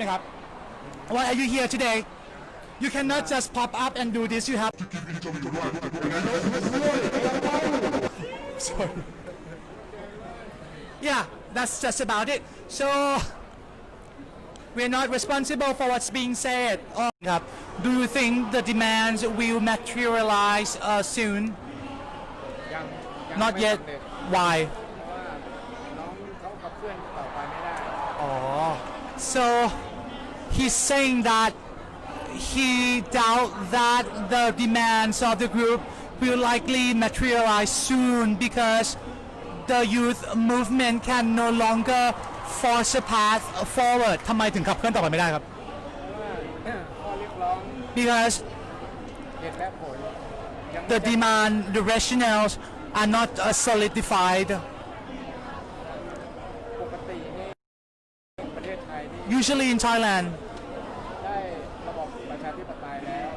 นะครับ Why are you here today You cannot just pop up and do this you have Sorry Yeah that's just about it so we're not responsible for what's being said อ๋อครับ Do you think the demands will materialize uh, soon ยังยัง Not ไม่ yet สำเร็จ Why เพราะว่าน้องเขาขับเคลื่อนต่อไปไม่ได้ Oh, so he's saying that he doubt that the demands of the group will likely materialize soon because the youth movement can no longer force a path forward ทำไมถึงขับเคลื่อนต่อไปไม่ได้ครับ ข้อเรียกร้อง because เหตุและผลยังไม่ the ได้ demand the rationales are not uh, solidified usually in Thailand ได้ระบบประชาธิปไตยแล้ว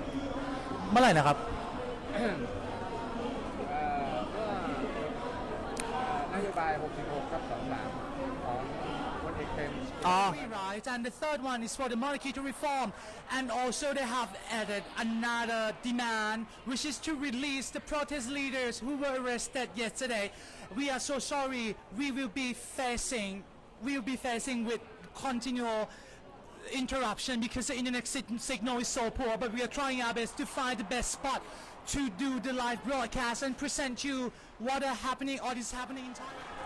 เมื่อไหร่นะครับ เอ่อเมื่อเอ่อนโยบาย 66ทับ23ของพลเอกเปรม Oh. Right, and the third one is for the monarchy to reform, and also they have added another demand, which is to release the protest leaders who were arrested yesterday. We are so sorry. We will be facing, we will be facing with continual interruption because the internet sig- signal is so poor. But we are trying our best to find the best spot to do the live broadcast and present you what are happening, what is happening in Thailand.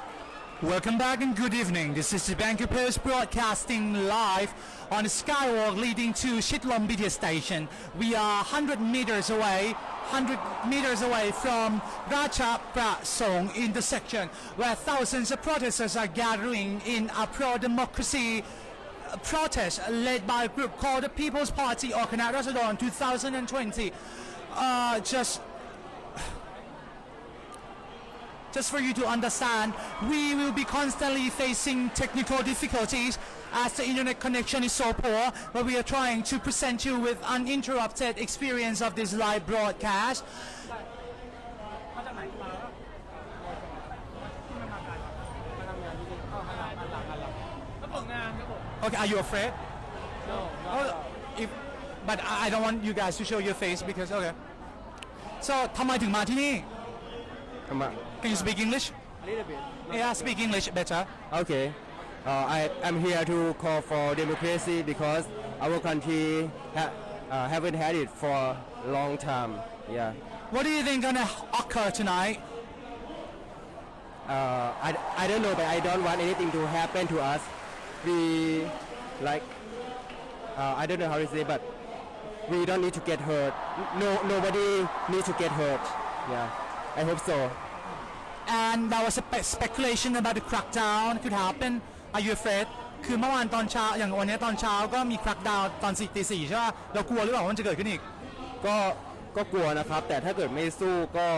Welcome back and good evening. This is the Banker Post broadcasting live on the skywalk leading to Shitlom Media station. We are 100 meters away, 100 meters away from Raja Prasong intersection where thousands of protesters are gathering in a pro-democracy protest led by a group called the People's Party or Rasadon 2020. Uh, just just for you to understand, we will be constantly facing technical difficulties as the internet connection is so poor, but we are trying to present you with uninterrupted experience of this live broadcast. Okay, are you afraid? No, Oh, if, but I I don't want you guys to show your face because okay. So ทำไมถึงมาที่นี่ Come on. can you speak English? a little bit Yeah, speak English better. Okay. Uh, I am here to call for democracy because our country ha- uh, haven't had it for a long time. Yeah. What do you think gonna occur tonight? Uh, I, I don't know, but I don't want anything to happen to us. We like uh, I don't know how to say, but we don't need to get hurt. No, nobody needs to get hurt. Yeah. I hope so. And there was a spe- speculation about the crackdown could happen. Are you afraid? คือเมื่อวานตอนเช้าอย่างวันนี้ตอนเช้าก็มี crackdown ตอนสี่ตีสี่ใช่ป่ะเรากลัวหรือเปล่าว่ามันจะเกิดขึ้นอีก ก็ก็กลัวนะครับ แต่ถ้าเกิดไม่สู้ก็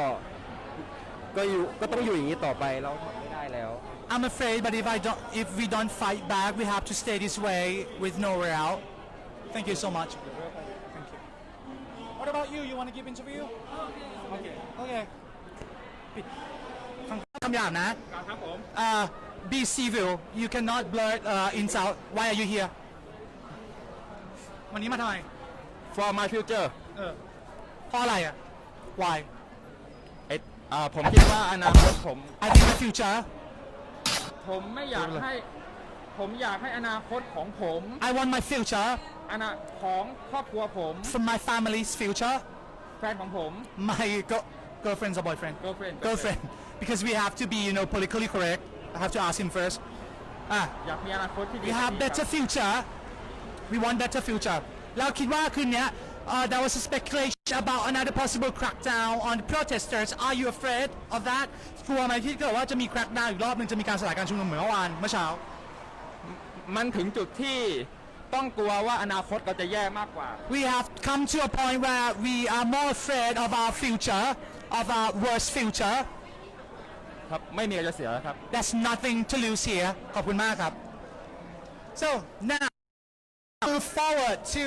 ก็อยู่ก็ต้องอยู่อย่างนี้ต่อไปเราทำไม่ได้แล้ว I'm afraid but if I don't if we don't fight back we have to stay this way with nowhere out Thank you so much Thank you What about you you want to give interview Okay Okay ปิดฟังคำหยาบนะ ครับผม uh, be civil you cannot blurt uh, insult why are you here วันนี้มาทำไม For my future เออเพราะอะไรอะ why เอ็ดอ่าผมคิดว่าอนาคตผม I think the future ผมไม่อยากให้ ผมอยากให้อนาคตของผม I want my future อนาของครอบครัวผม from my family's future แฟนของผม my go- girlfriend's or boyfriend Girlfriend, girlfriend because we have to be you know politically correct I have to ask him first ah อยากมีอนาคตที่ดี we have better future we want better future เราคิดว่าคืนเนี้ย uh, there was a speculation about another possible crackdown on the protesters are you afraid of that กลัวไหมที่เกิดว่าจะมี crackdown อีกรอบหนึงจะมีการสลายการชุมนุมเหมือนเมื่อวานเมื่อเช้า มันถึงจุดที่ต้องกลัวว่าอนาคตเราจะแย่มากกว่า we have come to a point where we are more afraid of our future of our worst future ครับไม่มีอะไรจะเสียแล้วครับ That's nothing to lose here ขอบคุณมากครับ so now move forward to